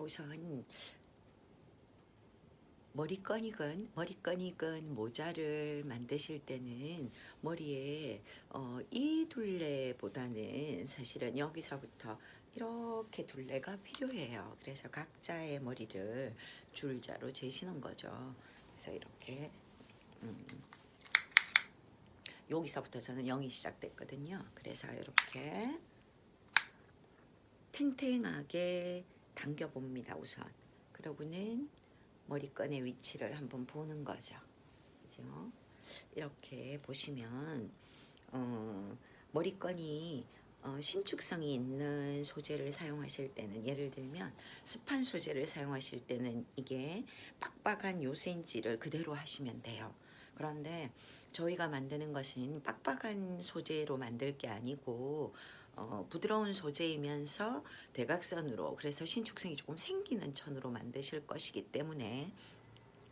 자 우선 머리끈이건 머리끈이건 모자를 만드실 때는 머리에 어, 이 둘레보다는 사실은 여기서부터 이렇게 둘레가 필요해요. 그래서 각자의 머리를 줄자로 재시는 거죠. 그래서 이렇게 음, 여기서부터 저는 0이 시작됐거든요. 그래서 이렇게 탱탱하게 당겨봅니다. 우선 그러고는 머리끈의 위치를 한번 보는 거죠. 그죠? 이렇게 보시면 어, 머리끈이 어, 신축성이 있는 소재를 사용하실 때는 예를 들면 스판 소재를 사용하실 때는 이게 빡빡한 요센지를 그대로 하시면 돼요. 그런데 저희가 만드는 것은 빡빡한 소재로 만들 게 아니고 어, 부드러운 소재이면서 대각선으로 그래서 신축성이 조금 생기는 천으로 만드실 것이기 때문에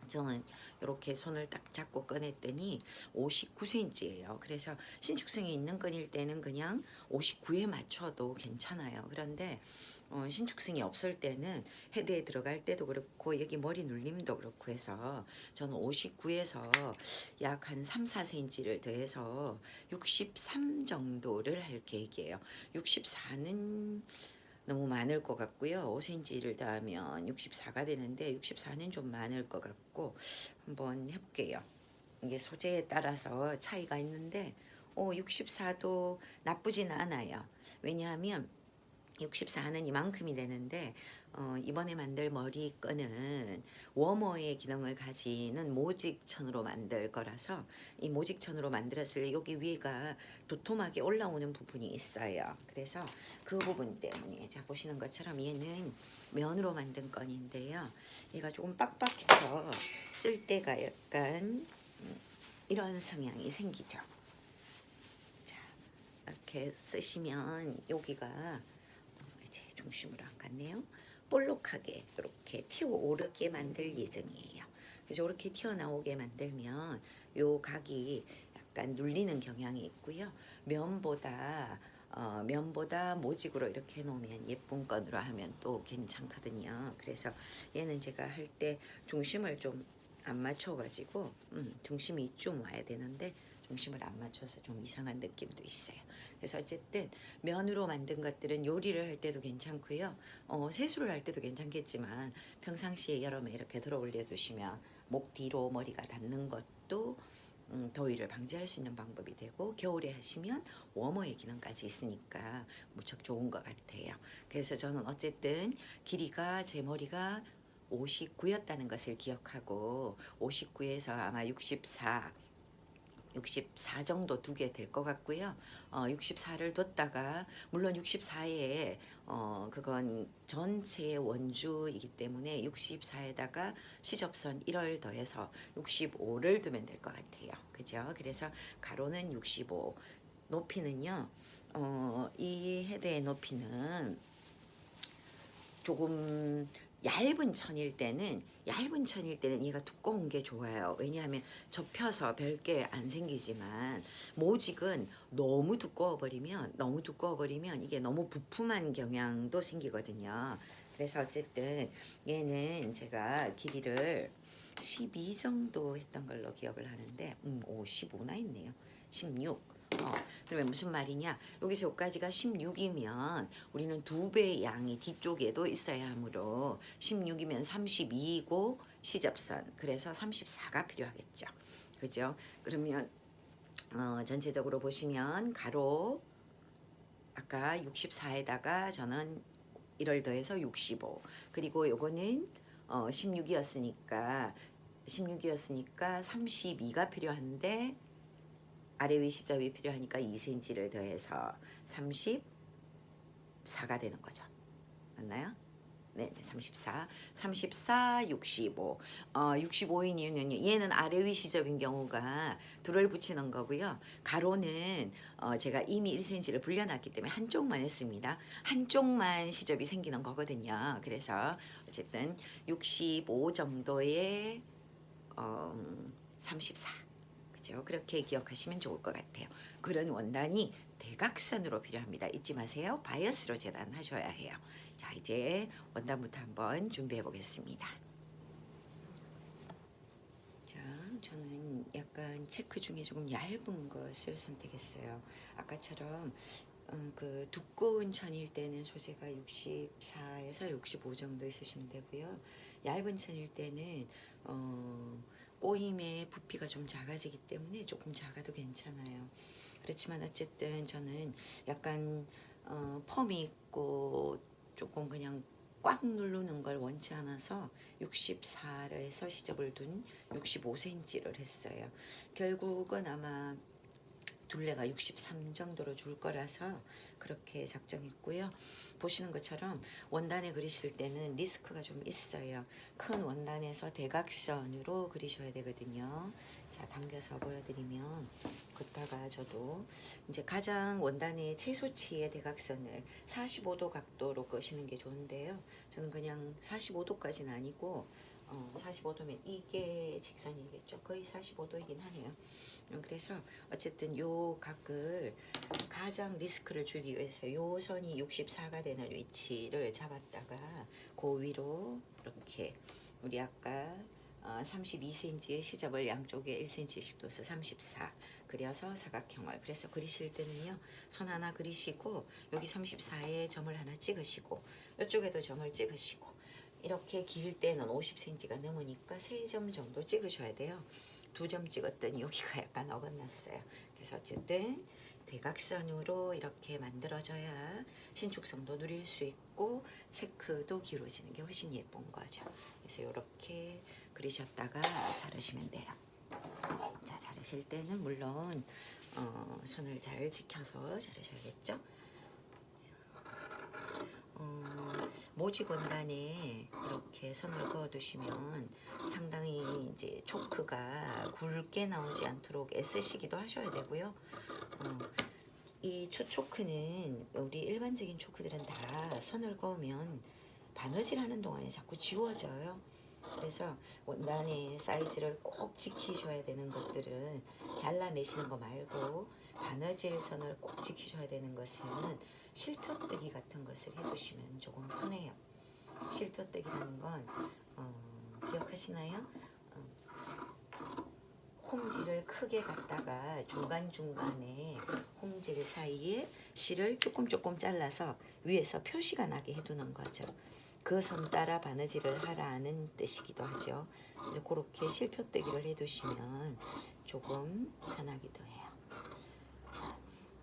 저는 이렇게 손을 딱 잡고 꺼냈더니 59cm예요. 그래서 신축성이 있는 끈일 때는 그냥 59에 맞춰도 괜찮아요. 그런데 어, 신축성이 없을 때는 헤드에 들어갈 때도 그렇고 여기 머리 눌림도 그렇고 해서 저는 59에서 약 한 3, 4cm를 더해서 63 정도를 할 계획이에요. 64는 너무 많을 것 같고요. 5cm를 더하면 64가 되는데 64는 좀 많을 것 같고 한번 해볼게요. 이게 소재에 따라서 차이가 있는데 어, 64도 나쁘진 않아요. 왜냐하면 64는 이만큼이 되는데 어, 이번에 만들 머리끈은 워머의 기능을 가지는 모직천으로 만들 거라서 이 모직천으로 만들었을 때 여기 위가 도톰하게 올라오는 부분이 있어요. 그래서 그 부분 때문에 자 보시는 것처럼 얘는 면으로 만든 건인데요. 얘가 조금 빡빡해서 쓸 때가 약간 음, 이런 성향이 생기죠. 자 이렇게 쓰시면 여기가 중심으로 안 갔네요. 볼록하게 이렇게 튀어 오르게 만들 예정이에요. 그래서 이렇게 튀어나오게 만들면 요 각이 약간 눌리는 경향이 있고요. 면보다 어, 면보다 모직으로 이렇게 해놓으면 예쁜 건으로 하면 또 괜찮거든요. 그래서 얘는 제가 할 때 중심을 좀 안 맞춰가지고 음, 중심이 이쯤 와야 되는데 중심을 안 맞춰서 좀 이상한 느낌도 있어요. 그래서 어쨌든 면으로 만든 것들은 요리를 할 때도 괜찮고요. 어, 세수를 할 때도 괜찮겠지만 평상시에 여름에 이렇게 들어 올려 두시면 목 뒤로 머리가 닿는 것도 음, 더위를 방지할 수 있는 방법이 되고 겨울에 하시면 워머의 기능까지 있으니까 무척 좋은 것 같아요. 그래서 저는 어쨌든 길이가 제 머리가 59였다는 것을 기억하고 59에서 아마 64 64 정도 두게 될것 같고요. 어, 64를 뒀다가 물론 64에 어, 그건 전체 원주이기 때문에 64에다가 시접선 1을 더해서 65를 두면 될 것 같아요. 그죠? 그래서 가로는 65, 높이는요. 어, 이 헤드의 높이는 조금 얇은 천일 때는 얇은 천일 때는 얘가 두꺼운 게 좋아요. 왜냐하면 접혀서 별게 안 생기지만 모직은 너무 두꺼워 버리면 너무 두꺼워 버리면 이게 너무 부품한 경향도 생기거든요. 그래서 어쨌든 얘는 제가 길이를 12 정도 했던 걸로 기억을 하는데 음, 오 15나 있네요. 16. 어, 그러면 무슨 말이냐? 여기서 여기까지가 16이면 우리는 두 배의 양이 뒤쪽에도 있어야 하므로 16이면 32이고 시접선 그래서 34가 필요하겠죠. 그죠? 그러면 어, 전체적으로 보시면 가로 아까 64에다가 저는 1을 더해서 65 그리고 요거는 어, 16이었으니까 16이었으니까 32가 필요한데 아래 위 시접이 필요하니까 2cm를 더해서 34가 되는 거죠. 맞나요? 네, 네, 34, 34, 65. 어, 65인 이유는 얘는 아래 위 시접인 경우가 둘을 붙이는 거고요. 가로는 어, 제가 이미 1cm를 불려놨기 때문에 한쪽만 했습니다. 한쪽만 시접이 생기는 거거든요. 그래서 어쨌든 65 정도의 어, 34. 그죠? 그렇게 기억하시면 좋을 것 같아요. 그런 원단이 대각선으로 필요합니다. 잊지 마세요. 바이어스로 재단하셔야 해요. 자, 이제 원단부터 한번 준비해 보겠습니다. 자, 저는 약간 체크 중에 조금 얇은 것을 선택했어요. 아까처럼 어, 그 두꺼운 천일 때는 소재가 64에서 65 정도 있으시면 되고요. 얇은 천일 때는 어, 꼬임의 부피가 좀 작아지기 때문에 조금 작아도 괜찮아요. 그렇지만 어쨌든 저는 약간 어, 펌이 있고 조금 그냥 꽉 누르는 걸 원치 않아서 64에서 시접을 둔 65cm를 했어요. 결국은 아마 둘레가 63 정도로 줄 거라서 그렇게 작정했고요. 보시는 것처럼 원단에 그리실 때는 리스크가 좀 있어요. 큰 원단에서 대각선으로 그리셔야 되거든요. 자, 당겨서 보여드리면 걷다가 저도 이제 가장 원단의 최소치의 대각선을 45도 각도로 끄시는 게 좋은데요. 저는 그냥 45도까지는 아니고 어, 45도면 이게 직선이겠죠. 거의 45도이긴 하네요. 어, 그래서 어쨌든 요 각을 가장 리스크를 줄이기 위해서 요 선이 64가 되는 위치를 잡았다가 그 위로 이렇게 우리 아까 어, 32cm의 시접을 양쪽에 1cm씩 둬서 34 그려서 사각형을. 그래서 그리실 때는요 선 하나 그리시고 여기 34에 점을 하나 찍으시고 이쪽에도 점을 찍으시고 이렇게 길 때는 50cm가 넘으니까 3점 정도 찍으셔야 돼요 두 점 찍었더니 여기가 약간 어긋났어요 그래서 어쨌든 대각선으로 이렇게 만들어져야 신축성도 누릴 수 있고 체크도 길어지는 게 훨씬 예쁜 거죠 그래서 이렇게 그리셨다가 자르시면 돼요. 자, 자르실 때는 물론 어, 선을 잘 지켜서 자르셔야겠죠. 어, 모직 원단에 이렇게 선을 그어 두시면 상당히 이제 초크가 굵게 나오지 않도록 애쓰시기도 하셔야 되고요. 어, 이 초초크는 우리 일반적인 초크들은 다 선을 그으면 바느질 하는 동안에 자꾸 지워져요. 그래서 원단의 사이즈를 꼭 지키셔야 되는 것들은 잘라내시는 거 말고 바느질 선을 꼭 지키셔야 되는 것은 실표뜨기 같은 것을 해두시면 조금 편해요. 실표뜨기라는 건 어, 기억하시나요? 어, 홈질을 크게 갖다가 중간중간에 홈질 사이에 실을 조금 조금 잘라서 위에서 표시가 나게 해두는 거죠. 그 선 따라 바느질을 하라는 뜻이기도 하죠. 그렇게 실표뜨기를 해두시면 조금 편하기도 해요.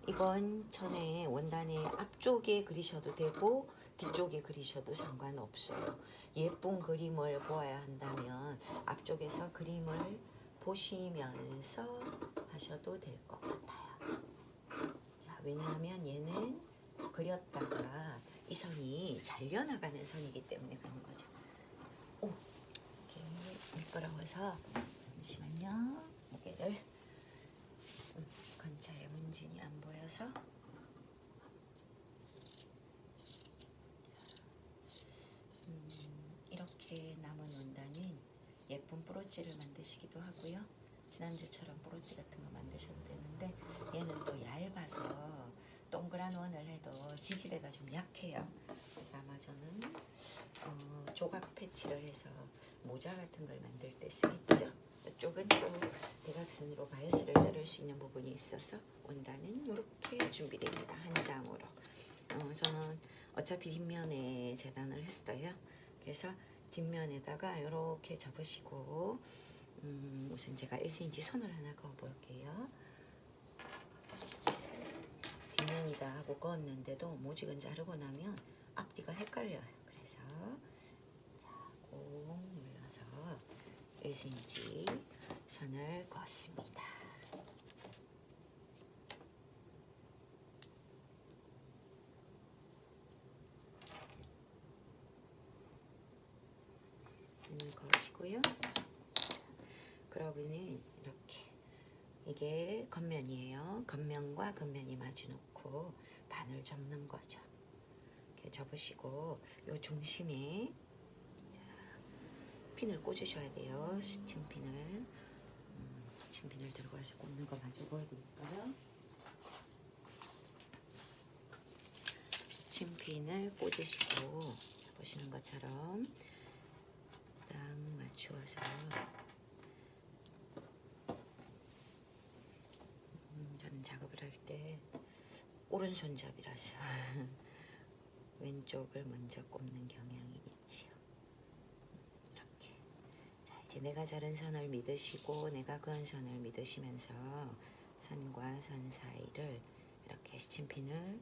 자, 이건 전에 원단의 앞쪽에 그리셔도 되고 뒤쪽에 그리셔도 상관없어요. 예쁜 그림을 보아야 한다면 앞쪽에서 그림을 보시면서 하셔도 될 것 같아요. 자, 왜냐하면 얘는 그렸다가 이 선이 잘려나가는 선이기 때문에 그런 거죠. 오, 이렇게 미끄러워서 잠시만요. 무게를 음, 건차에 문진이 안 보 여서 음, 이렇게 남은 원단은 예쁜 브로치를 만드시기도 하고요. 지난주처럼 브로치 같은 거 만드셔도 되는데 얘는 또 얇아서 동그란 원을 해도 지지대가 좀 약해요. 그래서 아마 저는 어, 조각 패치를 해서 모자 같은 걸 만들 때 쓰겠죠. 이쪽은 또 대각선으로 바이스를 자를 수 있는 부분이 있어서 원단은 이렇게 준비됩니다. 한 장으로. 어, 저는 어차피 뒷면에 재단을 했어요. 그래서 뒷면에다가 이렇게 접으시고 음, 우선 제가 1cm 선을 하나 그어 볼게요. 뒷면이다 하고 그었는데도 모직은 자르고 나면 앞뒤가 헷갈려요. 그래서 자, 꼭 눌러서 1cm 선을 그었습니다. 선을 그으시고요. 그러고는 이렇게 이게 겉면이에요. 겉면과 겉면이 마주 놓고 반을 접는 거죠. 이렇게 접으시고 요 중심에 자, 핀을 꽂으셔야 돼요. 수침핀을 음, 수침핀을 들고 와서 꽂는 거 마저 보여드릴까요? 스친핀을 꽂으시고 보시는 것처럼 딱 맞추어서 음, 저는 작업을 할 때 오른손잡이라서 왼쪽을 먼저 꼽는 경향이 있지요. 내가 자른 선을 믿으시고 내가 그은 선을 믿으시면서 선과 선 사이를 이렇게 스친핀을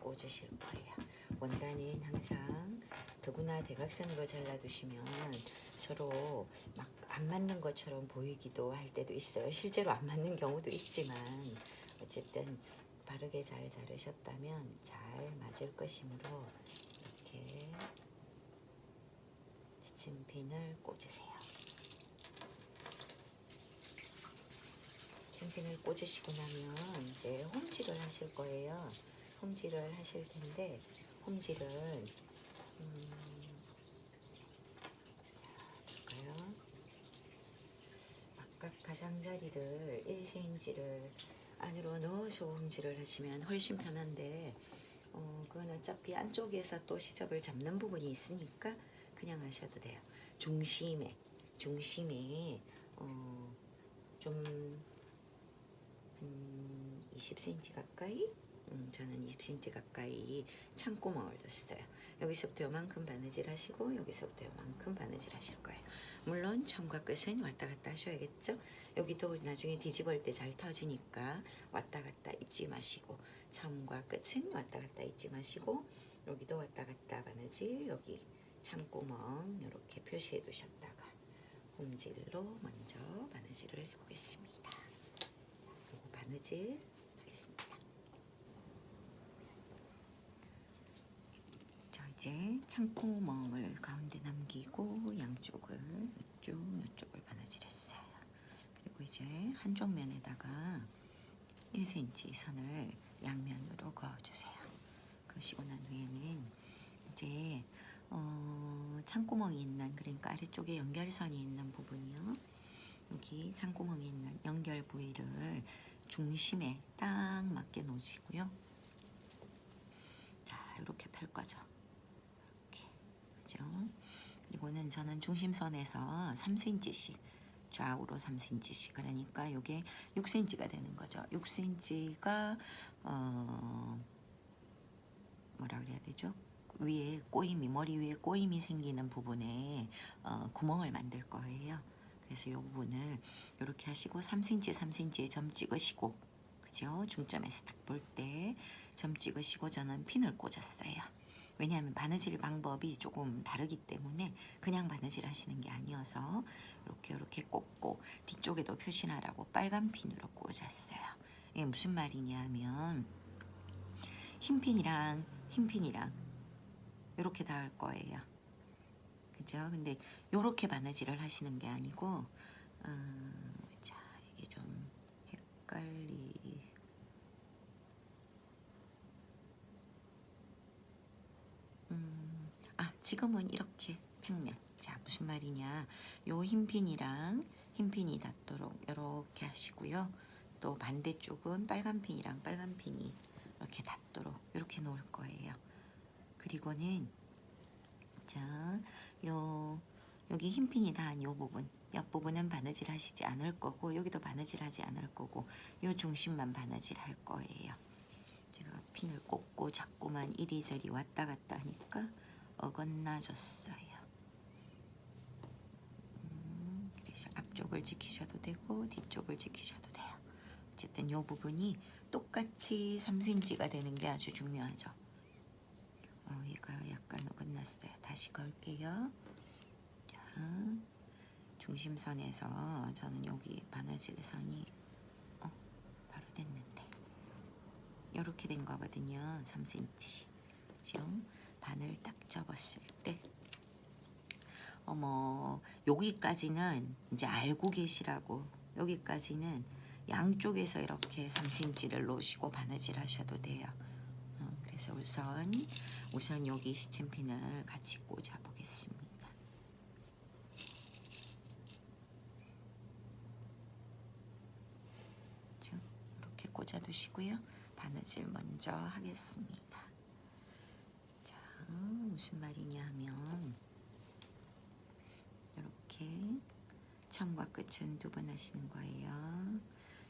꽂으실 거예요. 원단은 항상 더구나 대각선으로 잘라두시면 서로 막 안 맞는 것처럼 보이기도 할 때도 있어요. 실제로 안 맞는 경우도 있지만 어쨌든 바르게 잘 자르셨다면 잘 맞을 것이므로 이렇게 스친핀을 꽂으세요. 스친핀을 꽂으시고 나면 이제 홈질을 하실 거예요. 홈질을 하실 텐데 홈질은 음, 볼까요? 각각 가장자리를 1cm를 안으로 넣어서 홈질을 하시면 훨씬 편한데 어, 그건 어차피 안쪽에서 또 시접을 잡는 부분이 있으니까 그냥 하셔도 돼요. 중심에 중심에 어, 좀 한 20cm 가까이 음, 저는 20cm 가까이 창구멍을 뒀어요. 여기서부터 요만큼 바느질 하시고 여기서부터 요만큼 바느질 하실 거예요. 물론 처음과 끝은 왔다 갔다 하셔야겠죠. 여기도 나중에 뒤집을 때 잘 터지니까 왔다 갔다 잊지 마시고 처음과 끝은 왔다 갔다 잊지 마시고 여기도 왔다 갔다 바느질 여기 창구멍 이렇게 표시해 두셨다가 홈질로 먼저 바느질을 해보겠습니다. 바느질 하겠습니다. 자 이제 창구멍을 가운데 남기고 양쪽을 이쪽 이쪽을 바느질했어요. 그리고 이제 한쪽 면에다가 1cm 선을 양면으로 그어주세요. 그러시고 난 후에는 이제 어, 창구멍이 있는 그러니까 아래쪽에 연결선이 있는 부분이요. 여기 창구멍이 있는 연결 부위를 중심에 딱 맞게 놓으시고요. 자 이렇게 펼 거죠. 이렇게 그죠? 그리고는 저는 중심선에서 3cm씩 좌우로 3cm씩 그러니까 이게 6cm가 되는 거죠. 6cm가 어 뭐라 그래야 되죠? 위에 꼬임이 머리 위에 꼬임이 생기는 부분에 어, 구멍을 만들 거예요. 그래서 이 부분을 이렇게 하시고 3cm, 3cm에 점 찍으시고 그죠? 중점에서 딱 볼 때 점 찍으시고 저는 핀을 꽂았어요. 왜냐하면 바느질 방법이 조금 다르기 때문에 그냥 바느질 하시는 게 아니어서 이렇게 이렇게 꽂고 뒤쪽에도 표시나라고 빨간 핀으로 꽂았어요. 이게 무슨 말이냐면 흰 핀이랑 흰 핀이랑 이렇게 닿을 거예요. 그죠? 근데 이렇게 바느질을 하시는 게 아니고 음, 자 이게 좀 헷갈리. 음, 아 지금은 이렇게 평면. 자 무슨 말이냐. 요 흰핀이랑 흰핀이 닿도록 이렇게 하시고요. 또 반대쪽은 빨간 핀이랑 빨간 핀이 이렇게 닿도록 이렇게 놓을 거예요. 그리고는 자, 요 여기 흰 핀이 닿은 요 부분 옆 부분은 바느질 하시지 않을 거고 여기도 바느질 하지 않을 거고 요 중심만 바느질 할 거예요. 제가 핀을 꽂고 자꾸만 이리저리 왔다 갔다 하니까 어긋나 줬어요. 음, 그래서 앞쪽을 지키셔도 되고 뒤쪽을 지키셔도 돼요. 어쨌든 요 부분이 똑같이 3cm가 되는 게 아주 중요하죠. 어, 얘가 약간 어긋났어요. 다시 걸게요. 자, 중심선에서 저는 여기 바느질 선이 어, 바로 됐는데 이렇게 된 거거든요. 3cm. 그죠? 바늘 딱 접었을 때 어머 여기까지는 이제 알고 계시라고 여기까지는 양쪽에서 이렇게 3cm를 놓으시고 바느질 하셔도 돼요. 어, 그래서 우선 우선 여기 시침핀을 같이 꽂아 보겠습니다. 이렇게 꽂아 두시고요. 바느질 먼저 하겠습니다. 무슨 말이냐 하면 이렇게 처음과 끝은 두 번 하시는 거예요.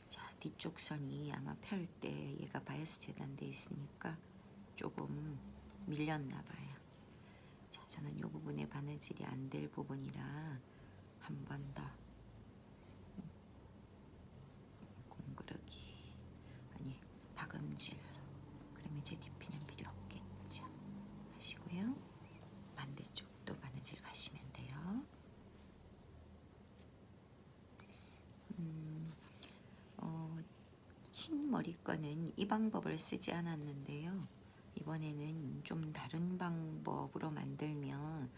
자 뒤쪽 선이 아마 펼 때 얘가 바이어스 재단돼 있으니까 조금 밀렸나 봐요. 자 저는 이 부분에 바느질이 안 될 부분이라 한 번 더. 공그르기. 아니 박음질. 그러면 이제 DP는 필요 없겠죠. 하시고요. 반대쪽도 바느질 가시면 돼요. 음, 어, 흰 머리끈은 이 방법을 쓰지 않았는데요 이번에는 좀 다른 방법으로 만들면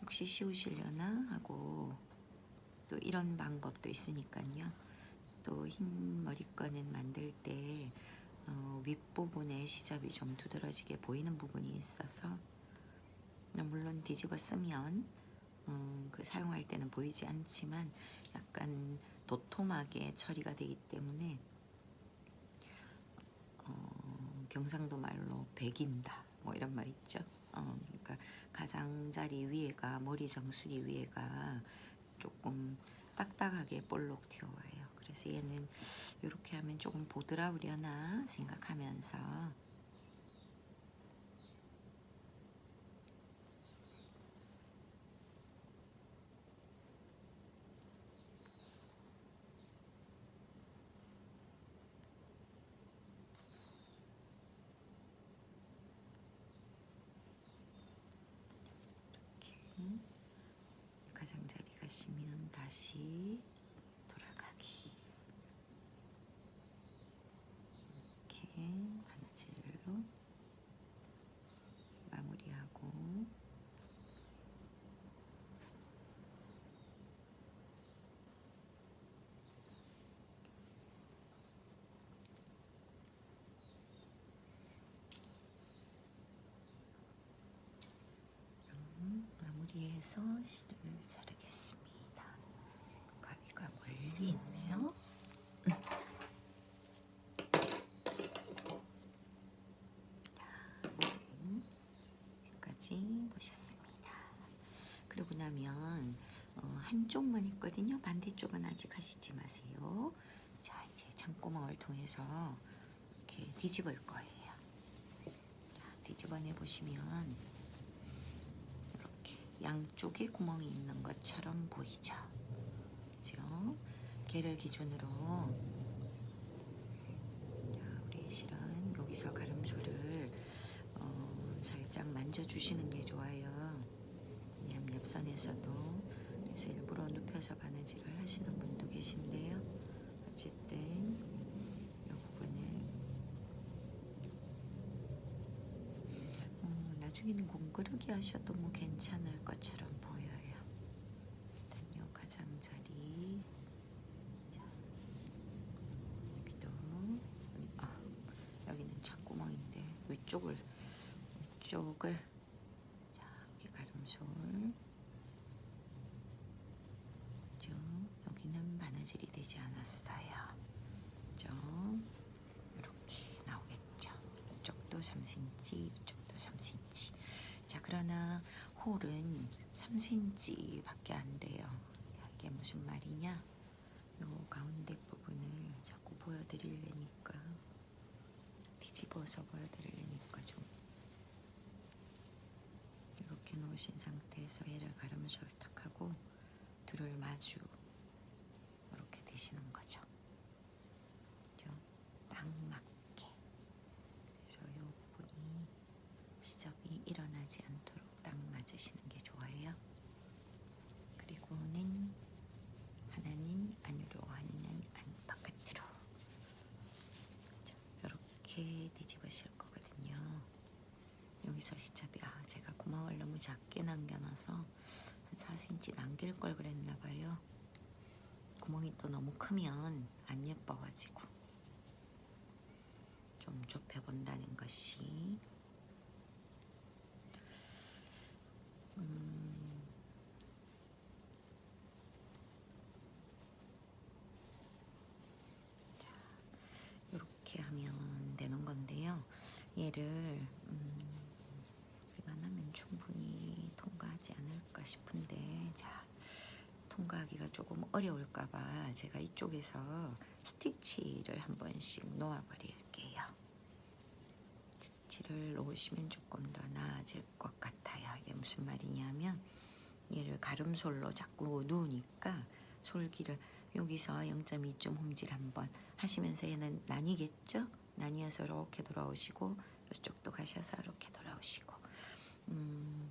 혹시 씌우시려나 하고 또 이런 방법도 있으니까요. 또 흰 머리끈은 만들 때 어, 윗부분에 시접이 좀 두드러지게 보이는 부분이 있어서 물론 뒤집어 쓰면 음, 그 사용할 때는 보이지 않지만 약간 도톰하게 처리가 되기 때문에 어, 경상도 말로 배긴다 뭐 이런 말 있죠. 어, 그러니까 가장자리 위에가 머리 정수리 위에가 조금 딱딱하게 볼록 튀어와요. 그래서 얘는 이렇게 하면 조금 보드라우려나 생각하면서 이렇게 가시면 다시 돌아가기 이렇게 바느질로 마무리하고 음, 마무리해서 실을 자르겠습니다. 가위가 멀리 있네요. 보셨습니다. 그러고 나면 어, 한쪽만 있거든요. 반대쪽은 아직 하시지 마세요. 자 이제 창구멍을 통해서 이렇게 뒤집을 거예요. 자, 뒤집어내 보시면 이렇게 양쪽에 구멍이 있는 것처럼 보이죠. 그죠? 개를 기준으로 자, 우리 실은 여기서 어, 살짝 만져주시는 게 좋아요. 옆선에서도 그래서 일부러 눕혀서 바느질을 하시는 분도 계신데요. 어쨌든 이 부분을 어, 나중에는 공그르기 하셔도 뭐 괜찮을 것처럼 보여요. 일단 요 가장자리 자, 여기도 여기, 아 여기는 창구멍인데 위쪽을 위쪽을 자 여기 가름솔 죠 여기는 바느질이 되지 않았어요. 죠 이렇게 나오겠죠. 이쪽도 3cm, 이쪽도 3cm. 자 그러나 홀은 3cm밖에 안 돼요. 자, 이게 무슨 말이냐? 요 가운데 부분을 자꾸 보여드리려니까 뒤집어서 보여드리려니까 좀 이렇게 놓으신 상태에서 얘를 가르면 솔탁하고 둘을 마주 이렇게 되시는 거죠. 딱 맞게. 그래서 이 부분이 시접이 일어나지 않도록 딱 맞으시는 게 좋아요. 그리고는 하나는 안으로 하나는 안 바깥으로 이렇게 뒤집으실 거거든요. 여기서 시접이 아 제가 구멍을 너무 작게 남겨놔서 한 4cm 남길 걸 그랬나 봐요. 구멍이 또 너무 크면 안 예뻐가지고 좀 좁혀본다는 것이 음, 자, 이렇게 얘를 음, 이만하면 충분히 않을까 싶은데 자 통과하기가 조금 어려울까봐 제가 이쪽에서 스티치를 한 번씩 놓아버릴게요. 스티치를 놓으시면 조금 더 나아질 것 같아요. 이게 무슨 말이냐면 얘를 가름솔로 자꾸 누우니까 솔기를 여기서 0.2점 홈질 한번 하시면서 얘는 나뉘겠죠? 나뉘어서 이렇게 돌아오시고 이쪽도 가셔서 이렇게 돌아오시고. 음,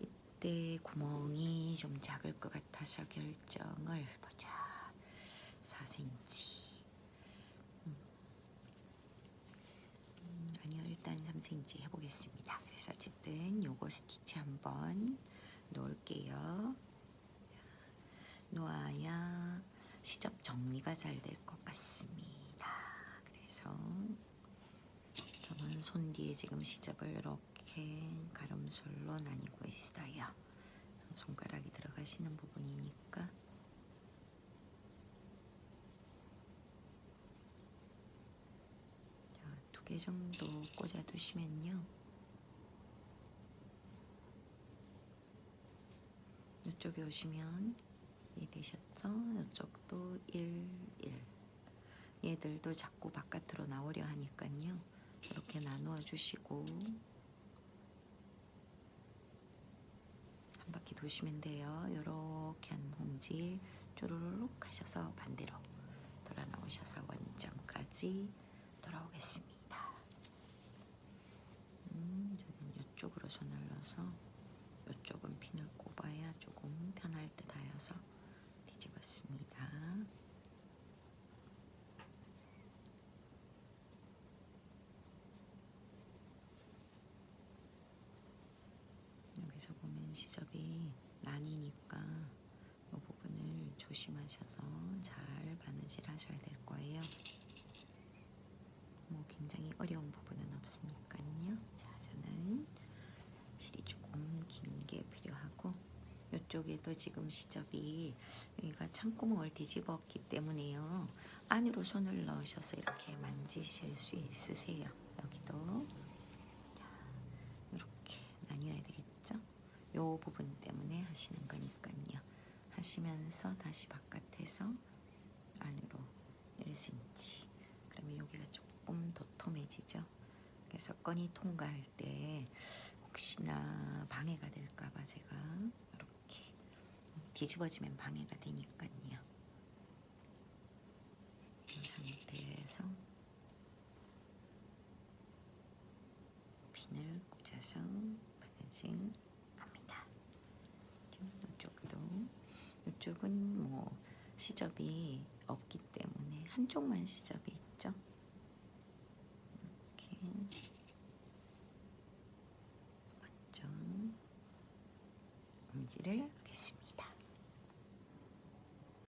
이때 구멍이 좀 작을 것 같아서 결정을 보자. 4cm 음, 음, 아니요 일단 3cm 해보겠습니다. 그래서 어쨌든 요거 스티치 한번 놓을게요. 놓아야 시접 정리가 잘 될 것 같습니다. 그래서 저는 손 뒤에 지금 시접을 이렇게 가름솔로 나뉘고 있어요. 손가락이 들어가시는 부분이니까 두 개 정도 꽂아 두시면요. 이쪽에 오시면 이 되셨죠? 이쪽도 1, 1. 얘들도 자꾸 바깥으로 나오려 하니까요. 이렇게 나누어 주시고 한 바퀴 도시면 돼요. 이렇게 한 홍질 쪼르륵 하셔서 반대로 돌아 나오셔서 원점까지 돌아오겠습니다. 음, 저는 이쪽으로 손을 넣어서 이쪽은 핀을 꼽아야 조금 편할 듯 하여서 뒤집었습니다. 여기서 보면 시접이 나뉘니까 이 부분을 조심하셔서 잘 바느질 하셔야 될 거예요. 뭐 굉장히 어려운 부분은 없으니까요. 자, 저는 실이 조금 긴 게 필요하고 이쪽에도 지금 시접이 여기가 창구멍을 뒤집었기 때문에요. 안으로 손을 넣으셔서 이렇게 만지실 수 있으세요. 여기도 이렇게 나뉘어야 되겠죠? 요 부분 때문에 하시는 거니까요. 하시면서 다시 바깥에서 안으로 1cm. 그러면 여기가 조금 도톰해지죠. 그래서 건이 통과할 때 혹시나 방해가 될까봐 제가 이렇게 뒤집어지면 방해가 되니까요. 이 상태에서 핀을 꽂아서 바느질 합니다. 이쪽도 이쪽은 뭐 시접이 없기 때문에 한쪽만 시접이 있죠.